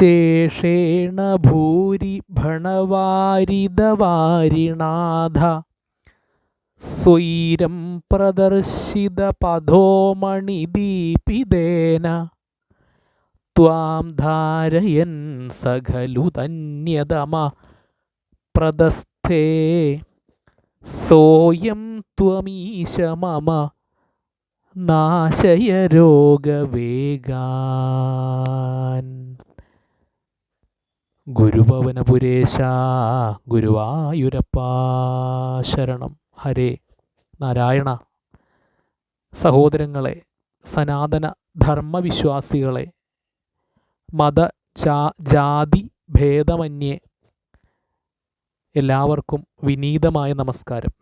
ശേഷേണ ഭൂരി ഭണവാരിതവാരിണാഥ സ്വൈരം പ്രദർശിത പഥോമണിദീപിതേന ത്വാം ധാരയൻ സഖലു തന്യതമ പ്രദസ്ഥേ. സോയം ത്വമീശ മമ നാശയ രോഗവേഗാൻ ഗുരുഭവനപുരേശ ഗുരുവായൂരപ്പാ ശരണം. ഹരേ നാരായണ. സഹോദരങ്ങളെ സനാതന ധർമ്മവിശ്വാസികളെ മത ജാതി ഭേദമന്യേ എല്ലാവർക്കും വിനീതമായ നമസ്കാരം.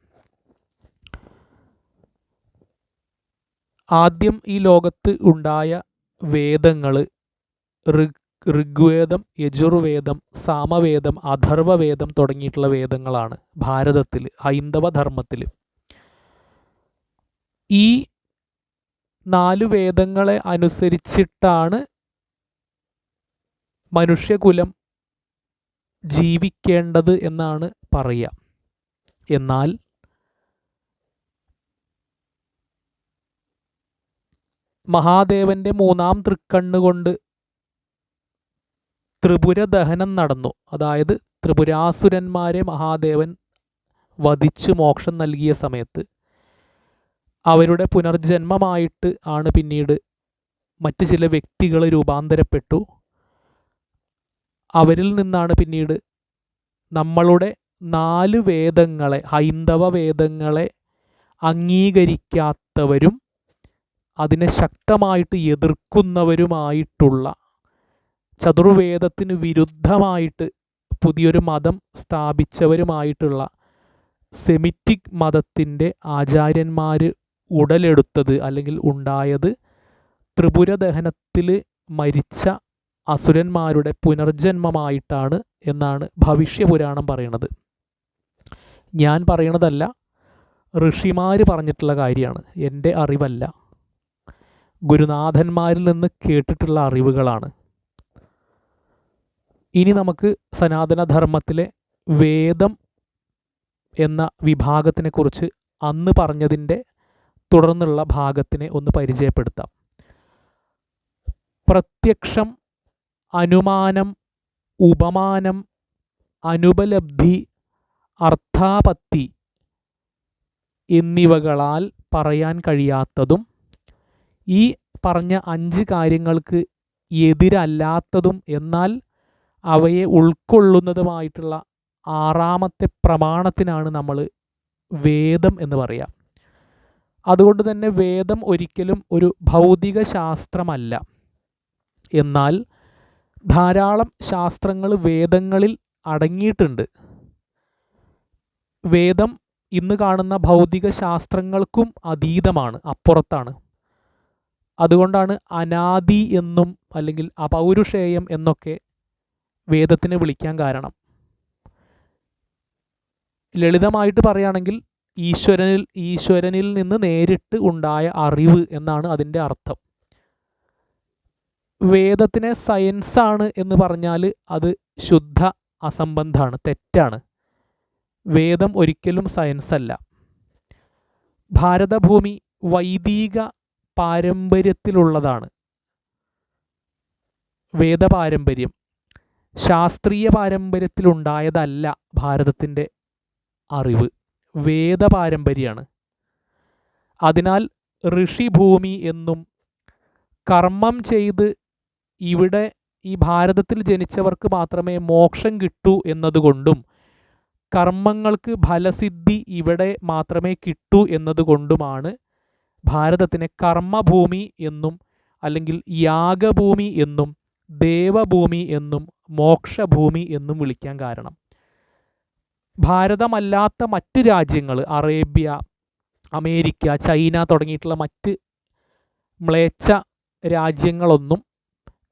ആദ്യം ഈ ലോകത്ത് ഉണ്ടായ വേദങ്ങൾ ഋഗ് ഋഗ്വേദം യജുർവേദം സാമവേദം അഥർവവേദം തുടങ്ങിയിട്ടുള്ള വേദങ്ങളാണ് ഭാരതത്തിൽ ഹൈന്ദവ ധർമ്മത്തിൽ ഈ നാല് വേദങ്ങളെ അനുസരിച്ചിട്ടാണ് മനുഷ്യകുലം ജീവിക്കേണ്ടത് എന്നാണ് പറയുക എന്നാൽ മഹാദേവന്റെ മൂന്നാം തൃക്കണ്ണുകൊണ്ട് ത്രിപുര ദഹനം നടന്നു. അതായത് ത്രിപുരാസുരന്മാരെ മഹാദേവൻ വധിച്ച് മോക്ഷം നൽകിയ സമയത്ത്. അവരുടെ പുനർജന്മമായിട്ട് ആണ് പിന്നീട് മറ്റ് ചില വ്യക്തികൾ രൂപാന്തരപ്പെട്ടു. അവരിൽ നിന്നാണ് പിന്നീട് നമ്മളുടെ നാല് വേദങ്ങളെ ഹൈന്ദവ വേദങ്ങളെ അംഗീകരിക്കാത്തവരും അതിനെ ശക്തമായിട്ട് എതിർക്കുന്നവരുമായിട്ടുള്ള ചതുർവേദത്തിന് വിരുദ്ധമായിട്ട് പുതിയൊരു മതം സ്ഥാപിച്ചവരുമായിട്ടുള്ള സെമിറ്റിക് മതത്തിന്റെ ആചാര്യന്മാർ ഉടലെടുത്തത് അല്ലെങ്കിൽ ഉണ്ടായത് ത്രിപുര ദഹനത്തിൽ മരിച്ച അസുരന്മാരുടെ പുനർജന്മമായിട്ടാണ് എന്നാണ് ഭവിഷ്യപുരാണം പറയണത്. ഞാൻ പറയണതല്ല ഋഷിമാർ പറഞ്ഞിട്ടുള്ള കാര്യമാണ്. എന്റെ അറിവല്ല. ഗുരുനാഥന്മാരിൽ നിന്ന് കേട്ടിട്ടുള്ള അറിവുകളാണ്. ഇനി നമുക്ക് സനാതനധർമ്മത്തിലെ വേദം എന്ന വിഭാഗത്തിനെക്കുറിച്ച് അന്ന് പറഞ്ഞതിന്റെ തുടർന്നുള്ള ഭാഗത്തിനെ ഒന്ന് പരിചയപ്പെടുത്താം. പ്രത്യക്ഷം അനുമാനം ഉപമാനം അനുപലബ്ധി അർത്ഥാപത്തി എന്നിവകളാൽ പറയാൻ കഴിയാത്തതും ഈ പറഞ്ഞ അഞ്ച് കാര്യങ്ങൾക്ക് എതിരല്ലാത്തതും എന്നാൽ അവയെ ഉൾക്കൊള്ളുന്നതുമായിട്ടുള്ള ആറാമത്തെ പ്രമാണത്തിനാണ് നമ്മൾ വേദം എന്ന് പറയുക അതുകൊണ്ട് തന്നെ വേദം ഒരിക്കലും ഒരു ഭൗതിക ശാസ്ത്രമല്ല. എന്നാൽ ധാരാളം ശാസ്ത്രങ്ങൾ വേദങ്ങളിൽ അടങ്ങിയിട്ടുണ്ട്. വേദം ഇന്ന് കാണുന്ന ഭൗതിക ശാസ്ത്രങ്ങൾക്കും അതീതമാണ് അപ്പുറത്താണ്. അതുകൊണ്ടാണ് അനാദി എന്നും അല്ലെങ്കിൽ അപൗരുഷേയം എന്നൊക്കെ വേദത്തിനെ വിളിക്കാൻ കാരണം. ലളിതമായിട്ട് പറയുകയാണെങ്കിൽ ഈശ്വരനിൽ ഈശ്വരനിൽ നിന്ന് നേരിട്ട് ഉണ്ടായ അറിവ് എന്നാണ് അതിന്റെ അർത്ഥം. വേദത്തിനെ സയൻസാണ് എന്ന് പറഞ്ഞാൽ അത് ശുദ്ധ അസംബന്ധമാണ് തെറ്റാണ്. വേദം ഒരിക്കലും സയൻസ് അല്ല. ഭാരതഭൂമി വൈദിക പാരമ്പര്യത്തിലുള്ളതാണ്. വേദപാരമ്പര്യം. ശാസ്ത്രീയ പാരമ്പര്യത്തിലുണ്ടായതല്ല ഭാരതത്തിന്റെ അറിവ്. വേദപാരമ്പര്യമാണ്. അതിനാൽ ഋഷിഭൂമി എന്നും കർമ്മം ചെയ്ത് ഇവിടെ ഈ ഭാരതത്തിൽ ജനിച്ചവർക്ക് മാത്രമേ മോക്ഷം കിട്ടൂ എന്നതുകൊണ്ടും കർമ്മങ്ങൾക്ക് ഫലസിദ്ധി ഇവിടെ മാത്രമേ കിട്ടൂ എന്നതുകൊണ്ടുമാണ് ഭാരതത്തിനെ കർമ്മഭൂമി എന്നും അല്ലെങ്കിൽ യാഗഭൂമി എന്നും ദേവഭൂമി എന്നും മോക്ഷഭൂമി എന്നും വിളിക്കാൻ കാരണം. ഭാരതമല്ലാത്ത മറ്റ് രാജ്യങ്ങൾ അറേബ്യ അമേരിക്ക ചൈന തുടങ്ങിയിട്ടുള്ള മറ്റ് മ്ലേച്ഛ രാജ്യങ്ങളൊന്നും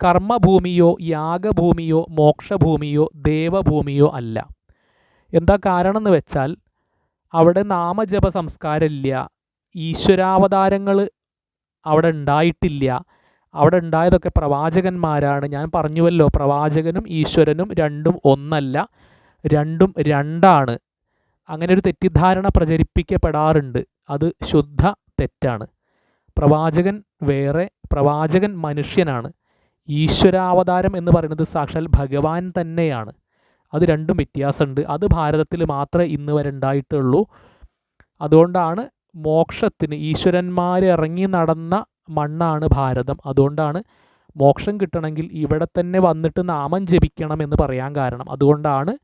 കർമ്മഭൂമിയോ യാഗഭൂമിയോ മോക്ഷഭൂമിയോ ദേവഭൂമിയോ അല്ല. എന്താ കാരണം എന്ന് വെച്ചാൽ അവിടെ നാമജപ സംസ്കാരമില്ല ഈശ്വരാവതാരങ്ങൾ അവിടെ ഉണ്ടായിട്ടില്ല അവിടെ ഉണ്ടായതൊക്കെ പ്രവാചകന്മാരാണ്. ഞാൻ പറഞ്ഞുവല്ലോ പ്രവാചകനും ഈശ്വരനും രണ്ടും ഒന്നല്ല രണ്ടും രണ്ടാണ്. അങ്ങനെ ഒരു തെറ്റിദ്ധാരണ പ്രചരിപ്പിക്കപ്പെടാറുണ്ട്. അത് ശുദ്ധ തെറ്റാണ്. പ്രവാചകൻ വേറെ പ്രവാചകൻ മനുഷ്യനാണ്. ഈശ്വരാവതാരം എന്ന് പറയുന്നത് സാക്ഷാൽ ഭഗവാൻ തന്നെയാണ്. അത് രണ്ടും വ്യത്യാസമുണ്ട്. അത് ഭാരതത്തിൽ മാത്രമേ ഇന്ന് വരെ ഉണ്ടായിട്ടുള്ളൂ. അതുകൊണ്ടാണ് മോക്ഷത്തിന് ഈശ്വരന്മാർ ഇറങ്ങി നടന്ന മണ്ണാണ് ഭാരതം. അതുകൊണ്ടാണ് മോക്ഷം കിട്ടണമെങ്കിൽ ഇവിടെ തന്നെ വന്നിട്ട് നാമം ജപിക്കണം എന്ന് പറയാൻ കാരണം. അതുകൊണ്ടാണ്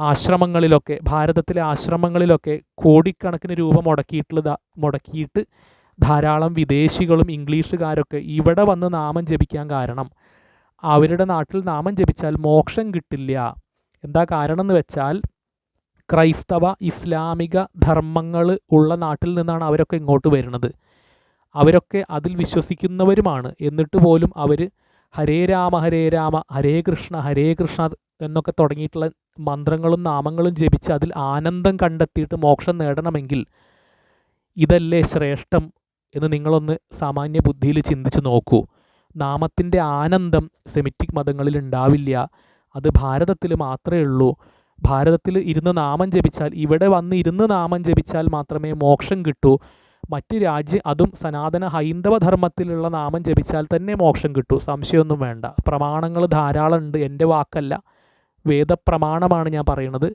ആശ്രമങ്ങളിലൊക്കെ ഭാരതത്തിലെ ആശ്രമങ്ങളിലൊക്കെ കോടിക്കണക്കിന് രൂപ മുടക്കിയിട്ടുള്ള മുടക്കിയിട്ട് ധാരാളം വിദേശികളും ഇംഗ്ലീഷുകാരൊക്കെ ഇവിടെ വന്ന് നാമം ജപിക്കാൻ കാരണം. അവരുടെ നാട്ടിൽ നാമം ജപിച്ചാൽ മോക്ഷം കിട്ടില്ല. എന്താ കാരണം എന്ന് വെച്ചാൽ ക്രൈസ്തവ ഇസ്ലാമിക ധർമ്മങ്ങൾ ഉള്ള നാട്ടിൽ നിന്നാണ് അവരൊക്കെ ഇങ്ങോട്ട് വരുന്നത്. അവരൊക്കെ അതിൽ വിശ്വസിക്കുന്നവരുമാണ്. എന്നിട്ട് പോലും അവർ ഹരേ രാമ ഹരേ രാമ ഹരേ കൃഷ്ണ ഹരേ കൃഷ്ണ എന്നൊക്കെ തുടങ്ങിയിട്ടുള്ള മന്ത്രങ്ങളും നാമങ്ങളും ജപിച്ച് അതിൽ ആനന്ദം കണ്ടെത്തിയിട്ട് മോക്ഷം നേടണമെങ്കിൽ ഇതല്ലേ ശ്രേഷ്ഠം എന്ന് നിങ്ങളൊന്ന് സാമാന്യ ബുദ്ധിയിൽ ചിന്തിച്ച് നോക്കൂ. നാമത്തിന്റെ ആനന്ദം സെമിറ്റിക് മതങ്ങളിൽ ഉണ്ടാവില്ല. അത് ഭാരതത്തിൽ മാത്രമേ ഉള്ളൂ. ഭാരതത്തിൽ ഇരുന്ന് നാമം ജപിച്ചാൽ ഇവിടെ വന്ന് ഇരുന്ന് നാമം ജപിച്ചാൽ മാത്രമേ മോക്ഷം കിട്ടൂ. മറ്റ് രാജ്യ അതും സനാതന ഹൈന്ദവ ധർമ്മത്തിലുള്ള നാമം ജപിച്ചാൽ തന്നെ മോക്ഷം കിട്ടൂ. സംശയമൊന്നും വേണ്ട. പ്രമാണങ്ങൾ ധാരാളം ഉണ്ട് എന്റെ വാക്കല്ല. വേദപ്രമാണമാണ് ഞാൻ പറയുന്നത്.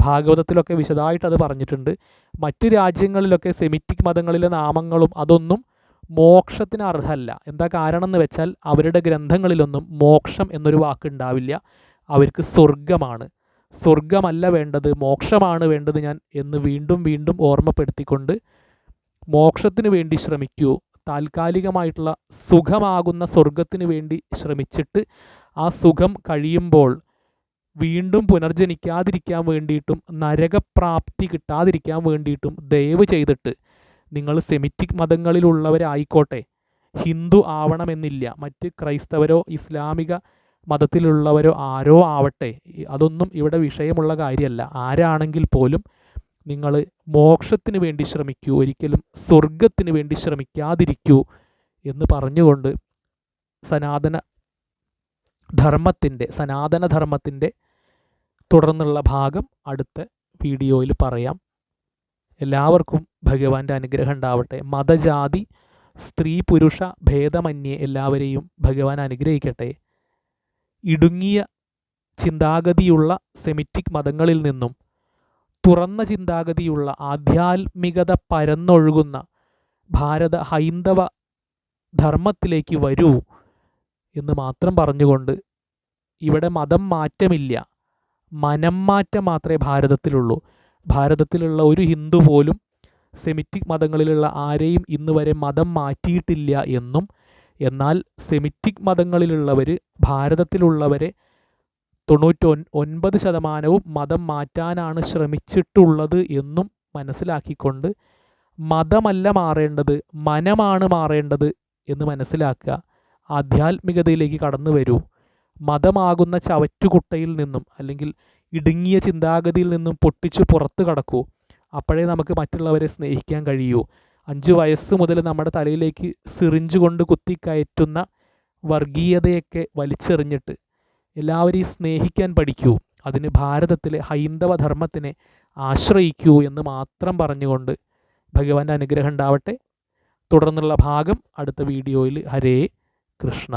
ഭാഗവതത്തിലൊക്കെ വിശദമായിട്ട് അത് പറഞ്ഞിട്ടുണ്ട്. മറ്റ് രാജ്യങ്ങളിലൊക്കെ സെമിറ്റിക് മതങ്ങളിലെ നാമങ്ങളും അതൊന്നും മോക്ഷത്തിന് അർഹല്ല. എന്താ കാരണം എന്ന് വെച്ചാൽ അവരുടെ ഗ്രന്ഥങ്ങളിലൊന്നും മോക്ഷം എന്നൊരു വാക്കുണ്ടാവില്ല. അവർക്ക് സ്വർഗമാണ് സ്വർഗമല്ല വേണ്ടത്. മോക്ഷമാണ് വേണ്ടത് ഞാൻ എന്ന് വീണ്ടും വീണ്ടും ഓർമ്മപ്പെടുത്തിക്കൊണ്ട് മോക്ഷത്തിന് വേണ്ടി ശ്രമിക്കൂ. താൽക്കാലികമായിട്ടുള്ള സുഖമാകുന്ന സ്വർഗത്തിന് വേണ്ടി ശ്രമിച്ചിട്ട് ആ സുഖം കഴിയുമ്പോൾ വീണ്ടും പുനർജനിക്കാതിരിക്കാൻ വേണ്ടിയിട്ടും നരകപ്രാപ്തി കിട്ടാതിരിക്കാൻ വേണ്ടിയിട്ടും ദയവ് ചെയ്തിട്ട് നിങ്ങൾ സെമിറ്റിക് മതങ്ങളിലുള്ളവരായിക്കോട്ടെ. ഹിന്ദു ആവണമെന്നില്ല. മറ്റ് ക്രൈസ്തവരോ ഇസ്ലാമിക മതത്തിലുള്ളവരോ ആരോ ആവട്ടെ. അതൊന്നും ഇവിടെ വിഷയമുള്ള കാര്യമല്ല. ആരാണെങ്കിൽ പോലും നിങ്ങൾ മോക്ഷത്തിന് വേണ്ടി ശ്രമിക്കൂ. ഒരിക്കലും സ്വർഗത്തിന് വേണ്ടി ശ്രമിക്കാതിരിക്കൂ എന്ന് പറഞ്ഞുകൊണ്ട് സനാതന ധർമ്മത്തിന്റെ സനാതന ധർമ്മത്തിന്റെ തുടർന്നുള്ള ഭാഗം അടുത്ത വീഡിയോയിൽ പറയാം. എല്ലാവർക്കും ഭഗവാന്റെ അനുഗ്രഹം ഉണ്ടാവട്ടെ. മതജാതി സ്ത്രീ പുരുഷ ഭേദമന്യേ എല്ലാവരെയും ഭഗവാൻ അനുഗ്രഹിക്കട്ടെ. ഇടുങ്ങിയ ചിന്താഗതിയുള്ള സെമിറ്റിക് മതങ്ങളിൽ നിന്നും തുറന്ന ചിന്താഗതിയുള്ള ആധ്യാത്മികത പരന്നൊഴുകുന്ന ഭാരത ഹൈന്ദവ ധർമ്മത്തിലേക്ക് വരൂ എന്ന് മാത്രം പറഞ്ഞുകൊണ്ട് ഇവിടെ മതം മാറ്റമില്ല. മനം മാറ്റം മാത്രമേ ഭാരതത്തിലുള്ളൂ. ഭാരതത്തിലുള്ള ഒരു ഹിന്ദു പോലും സെമിറ്റിക് മതങ്ങളിലുള്ള ആരെയും ഇന്ന് വരെ മതം മാറ്റിയിട്ടില്ല എന്നും എന്നാൽ സെമിറ്റിക് മതങ്ങളിലുള്ളവർ ഭാരതത്തിലുള്ളവരെ തൊണ്ണൂറ്റി ഒൻപത് ശതമാനവും മതം മാറ്റാനാണ് ശ്രമിച്ചിട്ടുള്ളത് എന്നും മനസ്സിലാക്കിക്കൊണ്ട് മതമല്ല മാറേണ്ടത് മനമാണ് മാറേണ്ടത് എന്ന് മനസ്സിലാക്കുക. ആധ്യാത്മികതയിലേക്ക് കടന്നു വരൂ. മതമാകുന്ന ചവറ്റുകുട്ടയിൽ നിന്നും അല്ലെങ്കിൽ ഇടുങ്ങിയ ചിന്താഗതിയിൽ നിന്നും പൊട്ടിച്ച് പുറത്തു കടക്കൂ. അപ്പോഴേ നമുക്ക് മറ്റുള്ളവരെ സ്നേഹിക്കാൻ കഴിയൂ. അഞ്ച് വയസ്സ് മുതൽ നമ്മുടെ തലയിലേക്ക് സിറിഞ്ച് കൊണ്ട് കുത്തിക്കയറ്റുന്ന വർഗീയതയൊക്കെ വലിച്ചെറിഞ്ഞിട്ട് എല്ലാവരെയും സ്നേഹിക്കാൻ പഠിക്കൂ. അതിന് ഭാരതത്തിലെ ഹൈന്ദവ ധർമ്മത്തിനെ ആശ്രയിക്കൂ എന്ന് മാത്രം പറഞ്ഞുകൊണ്ട് ഭഗവാന്റെ അനുഗ്രഹം ഉണ്ടാവട്ടെ. തുടർന്നുള്ള ഭാഗം അടുത്ത വീഡിയോയിൽ. ഹരേ കൃഷ്ണ.